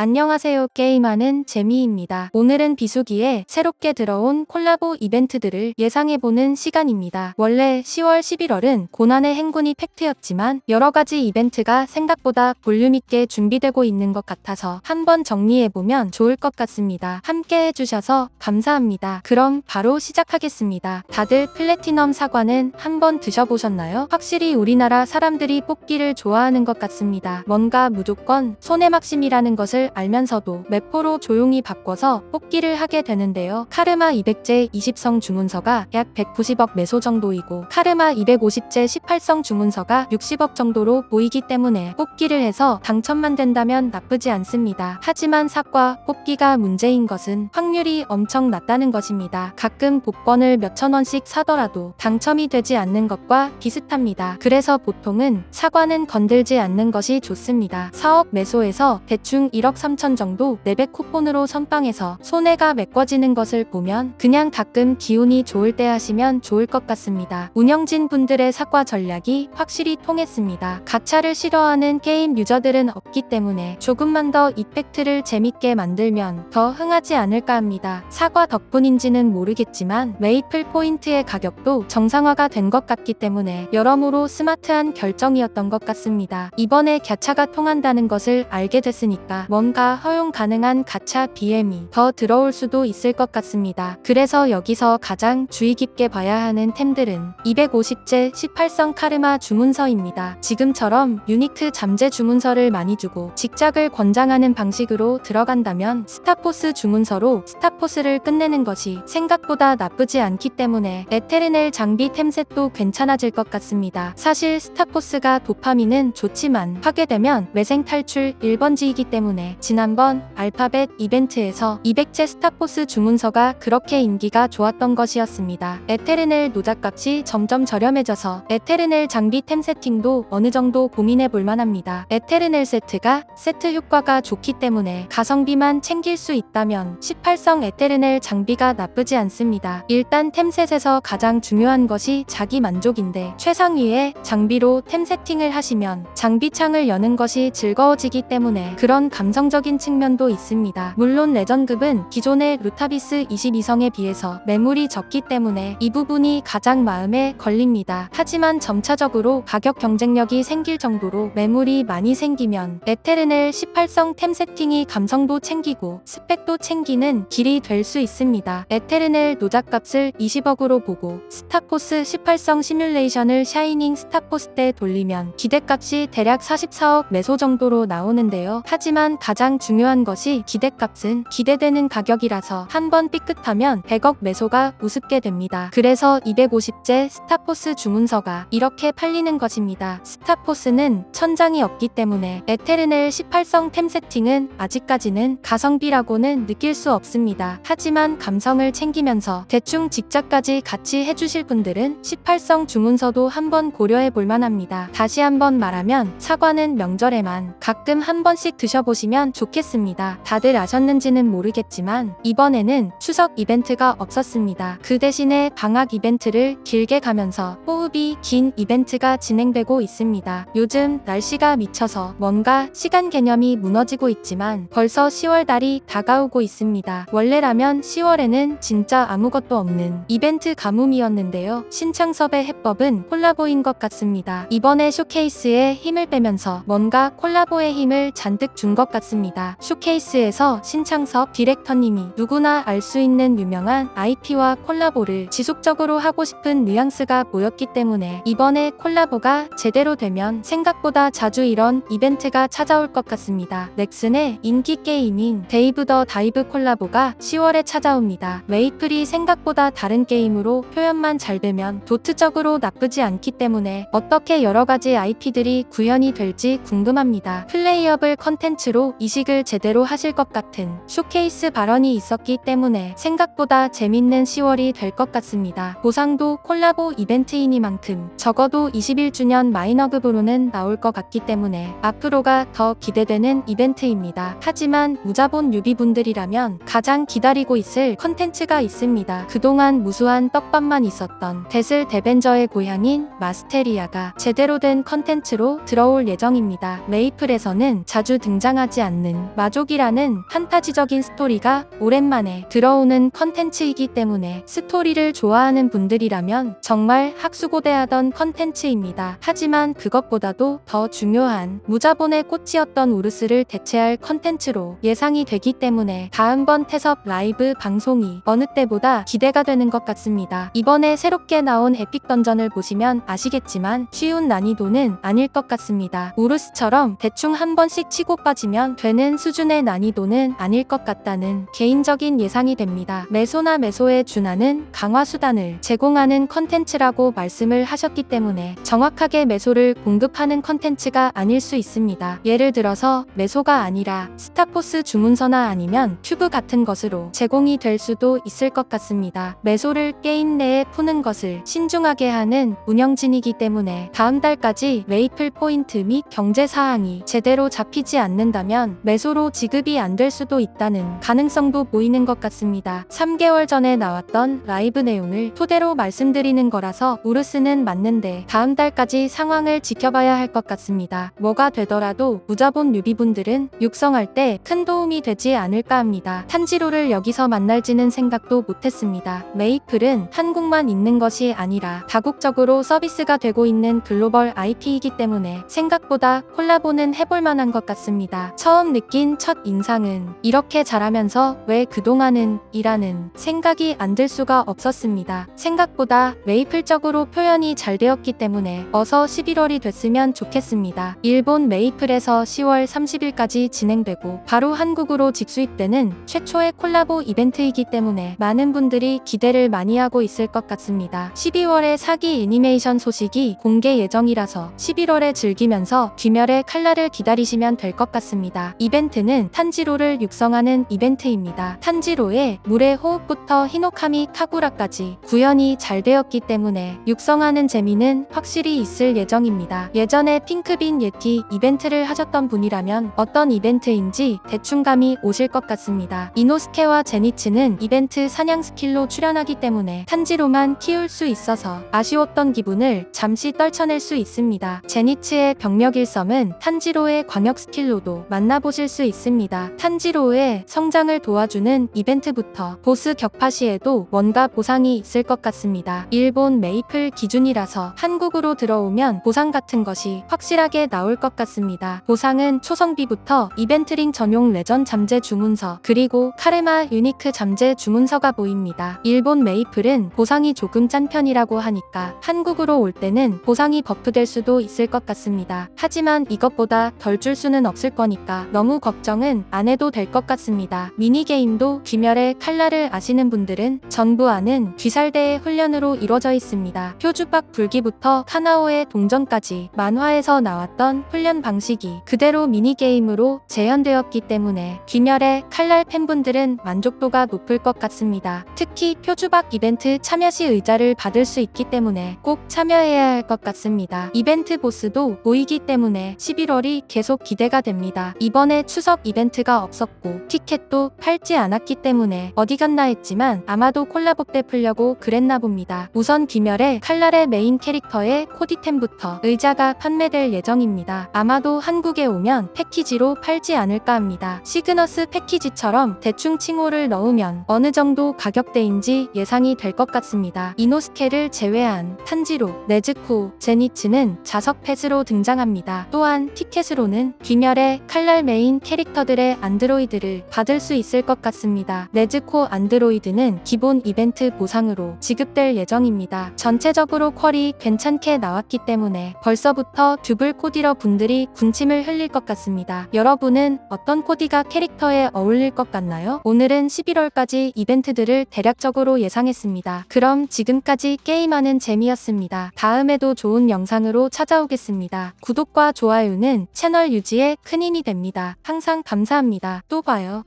안녕하세요. 게임하는 재미입니다. 오늘은 비수기에 새롭게 들어온 콜라보 이벤트들을 예상해보는 시간입니다. 원래 10월 11월은 고난의 행군이 팩트였지만 여러 가지 이벤트가 생각보다 볼륨있게 준비되고 있는 것 같아서 한번 정리해보면 좋을 것 같습니다. 함께 해주셔서 감사합니다. 그럼 바로 시작하겠습니다. 다들 플래티넘 사과는 한번 드셔보셨나요? 확실히 우리나라 사람들이 뽑기를 좋아하는 것 같습니다. 뭔가 무조건 손해막심이라는 것을 알면서도 매포로 조용히 바꿔서 뽑기를 하게 되는데요. 카르마 200제 20성 주문서가 약 190억 매소 정도이고 카르마 250제 18성 주문서가 60억 정도로 보이기 때문에 뽑기를 해서 당첨만 된다면 나쁘지 않습니다. 하지만 사과 뽑기가 문제인 것은 확률이 엄청 낮다는 것입니다. 가끔 복권을 몇천 원씩 사더라도 당첨이 되지 않는 것과 비슷합니다. 그래서 보통은 사과는 건들지 않는 것이 좋습니다. 4억 매소에서 대충 1억 3천 정도 내백 쿠폰으로 선빵해서 손해가 메꿔지는 것을 보면 그냥 가끔 기운이 좋을 때 하시면 좋을 것 같습니다. 운영진 분들의 사과 전략이 확실히 통했습니다. 가차를 싫어하는 게임 유저들은 없기 때문에 조금만 더 이펙트를 재밌게 만들면 더 흥하지 않을까 합니다. 사과 덕분인지는 모르겠지만 메이플 포인트의 가격도 정상화가 된 것 같기 때문에 여러모로 스마트한 결정이었던 것 같습니다. 이번에 갸차가 통한다는 것을 알게 됐으니까 뭔가 허용 가능한 가차 BM이 더 들어올 수도 있을 것 같습니다. 그래서 여기서 가장 주의 깊게 봐야 하는 템들은 250제 18성 카르마 주문서입니다. 지금처럼 유니크 잠재 주문서를 많이 주고 직작을 권장하는 방식으로 들어간다면 스타포스 주문서로 스타포스를 끝내는 것이 생각보다 나쁘지 않기 때문에 에테르넬 장비 템셋도 괜찮아질 것 같습니다. 사실 스타포스가 도파민은 좋지만 하게 되면 매생 탈출 1번지이기 때문에 지난번 알파벳 이벤트에서 200제 스타포스 주문서가 그렇게 인기가 좋았던 것이었습니다. 에테르넬 노작값이 점점 저렴해져서 에테르넬 장비 템 세팅도 어느 정도 고민해 볼 만합니다. 에테르넬 세트가 세트 효과가 좋기 때문에 가성비만 챙길 수 있다면 18성 에테르넬 장비가 나쁘지 않습니다. 일단 템셋에서 가장 중요한 것이 자기 만족인데 최상위의 장비로 템 세팅을 하시면 장비창을 여는 것이 즐거워지기 때문에 그런 감성 적인 측면도 있습니다. 물론 레전급은 기존의 루타비스 22성에 비해서 매물이 적기 때문에 이 부분이 가장 마음에 걸립니다. 하지만 점차적으로 가격 경쟁력이 생길 정도로 매물이 많이 생기면 에테르넬 18성 템 세팅이 감성도 챙기고 스펙도 챙기는 길이 될 수 있습니다. 에테르넬 노작값을 20억으로 보고 스타포스 18성 시뮬레이션을 샤이닝 스타포스 때 돌리면 기대값이 대략 44억 매소 정도로 나오는데요. 하지만 가장 중요한 것이 기대값은 기대되는 가격이라서 한 번 삐끗하면 100억 매소가 우습게 됩니다. 그래서 250제 스타포스 주문서가 이렇게 팔리는 것입니다. 스타포스는 천장이 없기 때문에 에테르넬 18성 템 세팅은 아직까지는 가성비라고는 느낄 수 없습니다. 하지만 감성을 챙기면서 대충 직작까지 같이 해주실 분들은 18성 주문서도 한번 고려해 볼 만합니다. 다시 한번 말하면 사과는 명절에만 가끔 한 번씩 드셔보시면 좋겠습니다. 다들 아셨는지는 모르겠지만 이번에는 추석 이벤트가 없었습니다. 그 대신에 방학 이벤트를 길게 가면서 호흡이 긴 이벤트가 진행되고 있습니다. 요즘 날씨가 미쳐서 뭔가 시간 개념이 무너지고 있지만 벌써 10월 달이 다가오고 있습니다. 원래라면 10월에는 진짜 아무것도 없는 이벤트 가뭄이었는데요. 신창섭의 해법은 콜라보인 것 같습니다. 이번에 쇼케이스에 힘을 빼면서 뭔가 콜라보의 힘을 잔뜩 준 것 같습니다. 쇼케이스에서 신창섭 디렉터님이 누구나 알 수 있는 유명한 IP와 콜라보를 지속적으로 하고 싶은 뉘앙스가 보였기 때문에 이번에 콜라보가 제대로 되면 생각보다 자주 이런 이벤트가 찾아올 것 같습니다. 넥슨의 인기 게임인 데이브 더 다이브 콜라보가 10월에 찾아옵니다. 메이플이 생각보다 다른 게임으로 표현만 잘 되면 도트적으로 나쁘지 않기 때문에 어떻게 여러 가지 IP들이 구현이 될지 궁금합니다. 플레이어블 컨텐츠로 이식을 제대로 하실 것 같은 쇼케이스 발언이 있었기 때문에 생각보다 재밌는 10월이 될 것 같습니다. 보상도 콜라보 이벤트이니만큼 적어도 21주년 마이너급으로는 나올 것 같기 때문에 앞으로가 더 기대되는 이벤트입니다. 하지만 무자본 유비분들이라면 가장 기다리고 있을 컨텐츠가 있습니다. 그동안 무수한 떡밥만 있었던 데슬 데벤저의 고향인 마스테리아가 제대로 된 컨텐츠로 들어올 예정입니다. 메이플에서는 자주 등장하지 않는 마족이라는 판타지적인 스토리가 오랜만에 들어오는 컨텐츠이기 때문에 스토리를 좋아하는 분들이라면 정말 학수고대하던 컨텐츠입니다. 하지만 그것보다도 더 중요한 무자본의 꽃이었던 우르스를 대체할 컨텐츠로 예상이 되기 때문에 다음번 태섭 라이브 방송이 어느 때보다 기대가 되는 것 같습니다. 이번에 새롭게 나온 에픽 던전을 보시면 아시겠지만 쉬운 난이도는 아닐 것 같습니다. 우르스처럼 대충 한 번씩 치고 빠지면 되는 수준의 난이도는 아닐 것 같다는 개인적인 예상이 됩니다. 메소나 메소에 준하는 강화 수단을 제공하는 컨텐츠라고 말씀을 하셨기 때문에 정확하게 메소를 공급하는 컨텐츠가 아닐 수 있습니다. 예를 들어서 메소가 아니라 스타포스 주문서나 아니면 큐브 같은 것으로 제공이 될 수도 있을 것 같습니다. 메소를 게임 내에 푸는 것을 신중하게 하는 운영진이기 때문에 다음 달까지 메이플 포인트 및 경제 사항이 제대로 잡히지 않는다면 메소로 지급이 안 될 수도 있다는 가능성도 보이는 것 같습니다. 3개월 전에 나왔던 라이브 내용을 토대로 말씀드리는 거라서 우르스는 맞는데 다음 달까지 상황을 지켜봐야 할 것 같습니다. 뭐가 되더라도 무자본 뉴비분들은 육성할 때 큰 도움이 되지 않을까 합니다. 탄지로를 여기서 만날지는 생각도 못했습니다. 메이플은 한국만 있는 것이 아니라 다국적으로 서비스가 되고 있는 글로벌 IP이기 때문에 생각보다 콜라보는 해볼 만한 것 같습니다. 처음 느낀 첫 인상은 이렇게 잘하면서 왜 그동안은 이라는 생각이 안 들 수가 없었습니다. 생각보다 메이플적으로 표현이 잘 되었기 때문에 어서 11월이 됐으면 좋겠습니다. 일본 메이플에서 10월 30일까지 진행되고 바로 한국으로 직수입되는 최초의 콜라보 이벤트이기 때문에 많은 분들이 기대를 많이 하고 있을 것 같습니다. 12월에 사기 애니메이션 소식이 공개 예정이라서 11월에 즐기면서 귀멸의 칼날을 기다리시면 될 것 같습니다. 이벤트는 탄지로를 육성하는 이벤트입니다. 탄지로의 물의 호흡부터 히노카미 카구라까지 구현이 잘 되었기 때문에 육성하는 재미는 확실히 있을 예정입니다. 예전에 핑크빈 예티 이벤트를 하셨던 분이라면 어떤 이벤트인지 대충 감이 오실 것 같습니다. 이노스케와 제니츠는 이벤트 사냥 스킬로 출연하기 때문에 탄지로만 키울 수 있어서 아쉬웠던 기분을 잠시 떨쳐낼 수 있습니다. 제니츠의 병력 일섬은 탄지로의 광역 스킬로도 만나 보실 수 있습니다. 탄지로의 성장을 도와주는 이벤트부터 보스 격파 시에도 뭔가 보상이 있을 것 같습니다. 일본 메이플 기준이라서 한국으로 들어오면 보상 같은 것이 확실하게 나올 것 같습니다. 보상은 초성비부터 이벤트링 전용 레전 잠재 주문서 그리고 카르마 유니크 잠재 주문서가 보입니다. 일본 메이플은 보상이 조금 짠 편이라고 하니까 한국으로 올 때는 보상이 버프될 수도 있을 것 같습니다. 하지만 이것보다 덜 줄 수는 없을 거니까 너무 걱정은 안 해도 될 것 같습니다. 미니게임도 귀멸의 칼날을 아시는 분들은 전부 아는 귀살대의 훈련으로 이루어져 있습니다. 표주박 불기부터 카나오의 동전까지 만화에서 나왔던 훈련 방식이 그대로 미니게임으로 재현되었기 때문에 귀멸의 칼날 팬분들은 만족도가 높을 것 같습니다. 특히 표주박 이벤트 참여 시 의자를 받을 수 있기 때문에 꼭 참여해야 할 것 같습니다. 이벤트 보스도 보이기 때문에 11월이 계속 기대가 됩니다. 이번에 추석 이벤트가 없었고 티켓도 팔지 않았기 때문에 어디 갔나 했지만 아마도 콜라보 때 풀려고 그랬나 봅니다. 우선 귀멸의 칼날의 메인 캐릭터의 코디템부터 의자가 판매될 예정입니다. 아마도 한국에 오면 패키지로 팔지 않을까 합니다. 시그너스 패키지처럼 대충 칭호를 넣으면 어느 정도 가격대인지 예상이 될 것 같습니다. 이노스케를 제외한 탄지로, 네즈코, 제니츠는 자석 펫으로 등장합니다. 또한 티켓으로는 귀멸의 칼날 메인 캐릭터들의 안드로이드를 받을 수 있을 것 같습니다. 네즈코 안드로이드는 기본 이벤트 보상으로 지급될 예정입니다. 전체적으로 퀄이 괜찮게 나왔기 때문에 벌써부터 듀블 코디러 분들이 군침을 흘릴 것 같습니다. 여러분은 어떤 코디가 캐릭터에 어울릴 것 같나요? 오늘은 11월까지 이벤트들을 대략적으로 예상했습니다. 그럼 지금까지 게임하는 재미였습니다. 다음에도 좋은 영상으로 찾아오겠습니다. 구독과 좋아요는 채널 유지에 큰 힘이 됩 니다. 항상 감사합니다. 또 봐요.